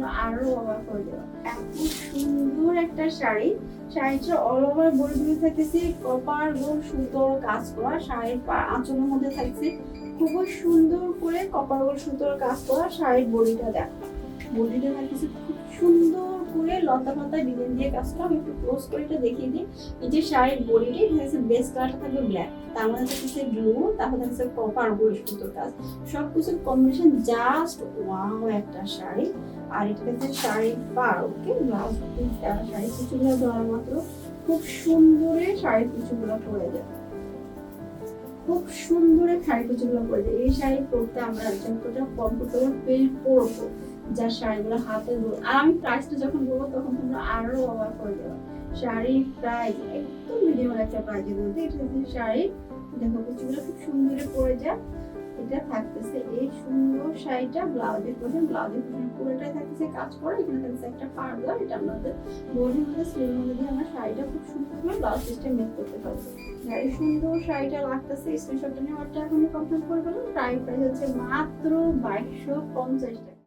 তোমরা আরও অবাক হয়ে এত সুন্দর একটা শাড়ি। শাড়িটা অল ওভার থাকতেছে কপার গোল সুতোর কাজ করা। শাড়ির মধ্যে থাকছে সুন্দর করে কপার গোল সুতোর কাজ করা শাড়ির বডিটা দেখো। বডিটা থাকতেছে খুব সুন্দর করে লতা পাতা ডিজাইন দিয়ে কাজ করা। আমি একটু ক্লোজ করে এটা দেখিয়ে দিই। এই যে শাড়ির বডিটি বেস কালারটা থাকবে ব্ল্যাক তার মধ্যে ব্লু তারপর থাকছে কপার গোল সুতোর কাজ। সব কিছুর কম্বিনেশন জাস্ট ওয়াও একটা শাড়ি। আর এটা হচ্ছে শাড়ির পার ওকে? ব্লাউজ শাড়ি কুচিগুলো দেওয়ার মাত্র। খুব সুন্দরে শাড়ি কুচিগুলো পরে যায় খুব সুন্দরে শাড়ি কুচিগুলো পরে যায় এই শাড়ি পরতে আমরা একজন যতটা কমফোর্টেবল ফিল করব, যা শাড়িগুলো হাতে ধরো আর আমি প্রাইসটা যখন বলব, তখন তোমরা আরও অবাক হয়ে যাবে। শাড়ির প্রাইস একদম মিডিয়াম একটা প্রাইসের মধ্যে। এটা শাড়ি, দেখো কুচিগুলো খুব সুন্দরে পরে যায় এটা থাকতেছে এই সুন্দর শাড়িটা, ব্লাউজের পরে ব্লাউজের পরে পুরোটাই থাকতেছে, কাজ করে, এখানে থাকতেছে একটা পার্লার, এটা আমাদের বডি মধ্যে স্লিভের মধ্যে দিয়ে আমরা শাড়িটা খুব সুন্দর করে ব্লাউজ সিস্টেম মেক করতে পারব। যার এই সুন্দর শাড়িটা লাগতেছে স্ক্রিনশটটা নিয়ে অর্ডারটা এখনই কমপ্লিট করে ফেলুন, প্রাইস প্রাইস হচ্ছে মাত্র বাইশশো পঞ্চাশ টাকা।